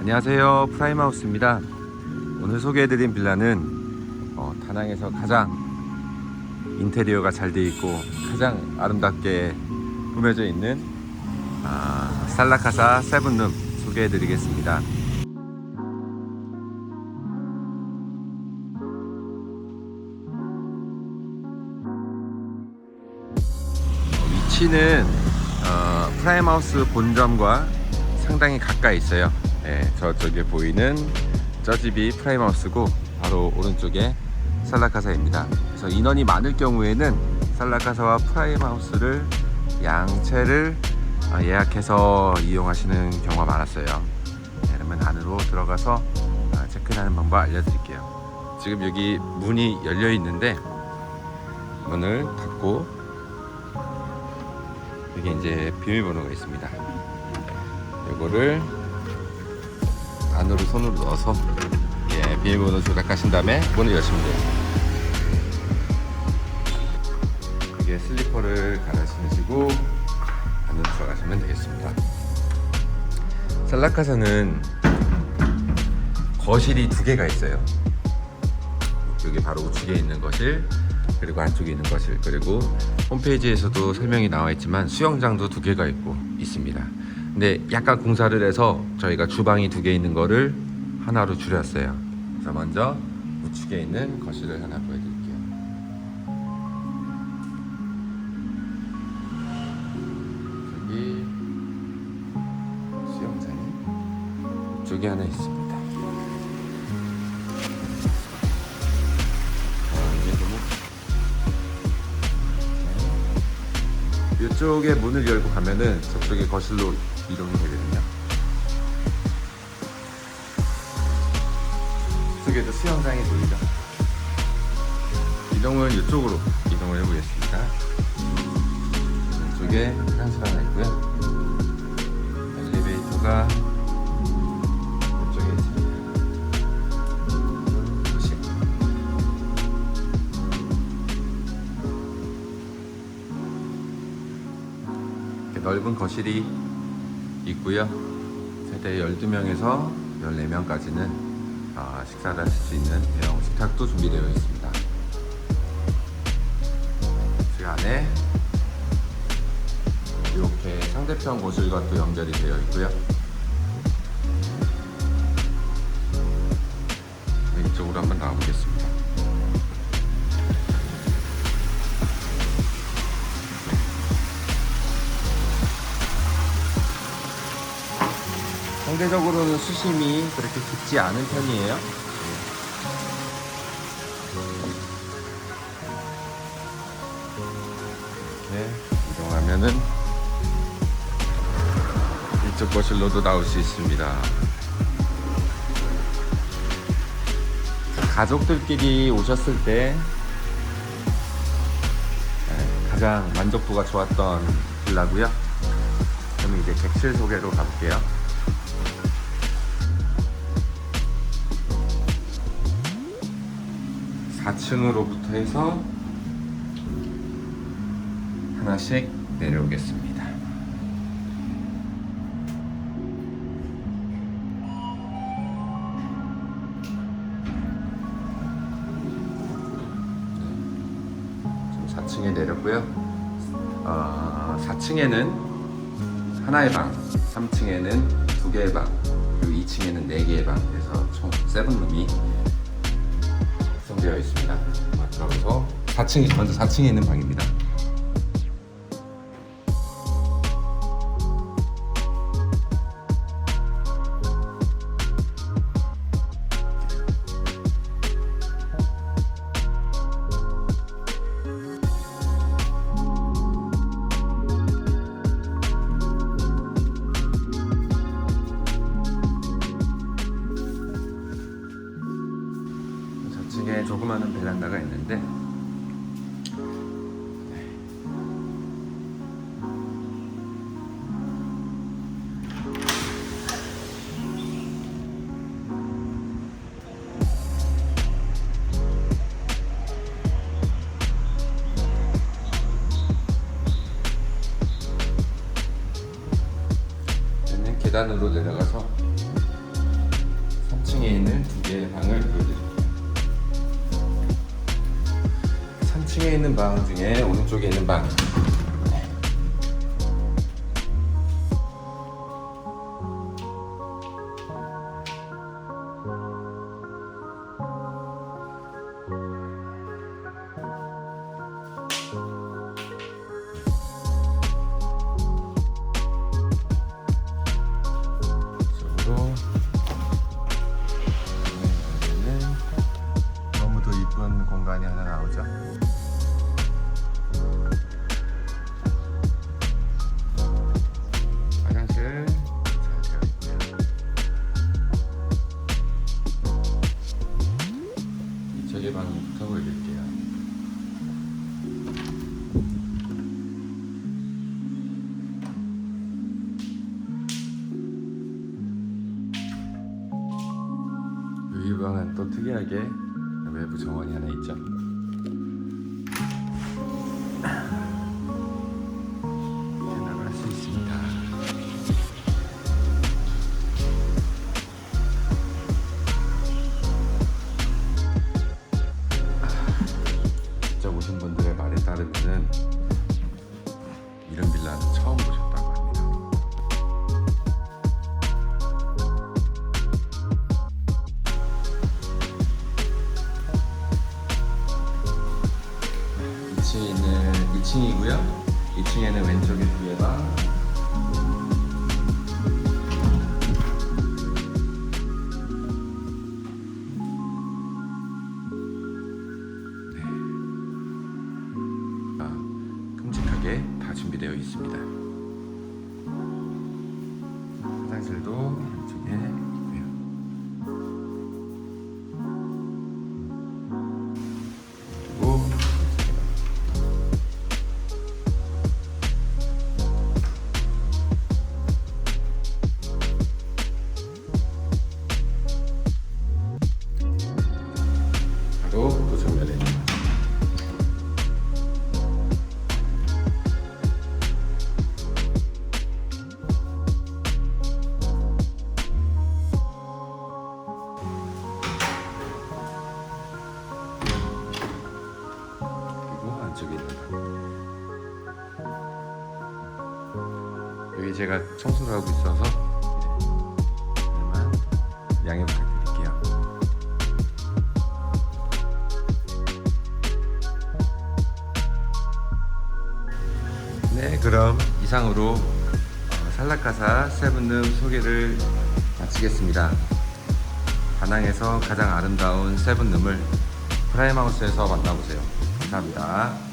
안녕하세요. 프라임하우스입니다. 오늘 소개해드린 빌라는 어, 다낭에서 가장 인테리어가 잘돼 있고 가장 아름답게 꾸며져 있는 아, 살라카사 세븐룸 소개해드리겠습니다. 위치는 어, 프라임하우스 본점과 상당히 가까이 있어요. 예, 저쪽에 보이는 저 집이 프라임하우스고 바로 오른쪽에 살라카사입니다. 그래서 인원이 많을 경우에는 살라카사와 프라임하우스를 양채를 어, 예약해서 이용하시는 경우가 많았어요. 네, 그러면 안으로 들어가서 어, 체크인하는 방법 알려드릴게요. 지금 여기 문이 열려 있는데 문을 닫고 여기 이제 비밀번호가 있습니다. 이거를 안으로 손으로 넣어서 예, 비밀번호 조작하신 다음에 문을 여시면 돼요. 이게 슬리퍼를 갈아 신으시고 안으로 들어가시면 되겠습니다. 살라카사는 거실이 두 개가 있어요. 여기 바로 우측에 있는 거실 그리고 안쪽에 있는 거실 그리고 홈페이지에서도 설명이 나와 있지만 수영장도 두 개가 있고 있습니다. 근데 약간 공사를 해서 저희가 주방이 두 개 있는 거를 하나로 줄였어요. 그래서 먼저 우측에 있는 거실을 하나 보여드릴게요. 여기 수영장이 이쪽에 하나 있습니다. 아, 너무 이쪽에 문을 열고 가면은 저쪽에 거실로 이동이 되거든요. 이쪽에도 수영장이 보이죠. 이동은 이쪽으로 이동을 해보겠습니다. 이쪽에 화장실 하나 있고요. 엘리베이터가 이쪽에 있습니다. 거실. 이렇게 넓은 거실이 있고요. 세대 12명에서 14명까지는 아, 식사를 하실 수 있는 대형 식탁도 준비되어 있습니다. 그 안에 이렇게 상대편 거실과 또 연결이 되어 있고요. 왼쪽으로 한번 나와보겠습니다. 상대적으로는 수심이 그렇게 깊지 않은 편이에요. 이렇게 이동하면은 이쪽 거실로도 나올 수 있습니다. 가족들끼리 오셨을 때 네, 가장 만족도가 좋았던 빌라고요. 그럼 이제 객실 소개로 가볼게요. 4층으로부터 해서 하나씩 내려오겠습니다. 지금 4층에 내렸고요. 어, 4층에는 하나의 방, 3층에는 두 개의 방, 그리고 2층에는 네 개의 방, 그래서 총 세븐 룸이 구성 되어 있습니다. 들어가서 4층 먼저 4층에 있는 방입니다. 있는데 계단으로 내려가서 4층에 있는 두 개의 방을 보여드릴게요. 3층에 있는 방 중에 오른쪽에 있는 방. 특이하게 외부 정원이 하나 있죠. 직접 오신 분들의 말에 따르면은 이런 빌라는 처음 2층이고요. 2층에는 왼쪽에 두개 방. 네. 아, 큼직하게 다 준비되어 있습니다. 화장실도 이쪽에 여기 제가 청소를 하고 있어서 네, 양해 부탁드릴게요. 네, 그럼 이상으로 어, 살라카사 세븐룸 소개를 마치겠습니다. 다낭에서 가장 아름다운 세븐룸을 프라임하우스에서 만나보세요. 감사합니다.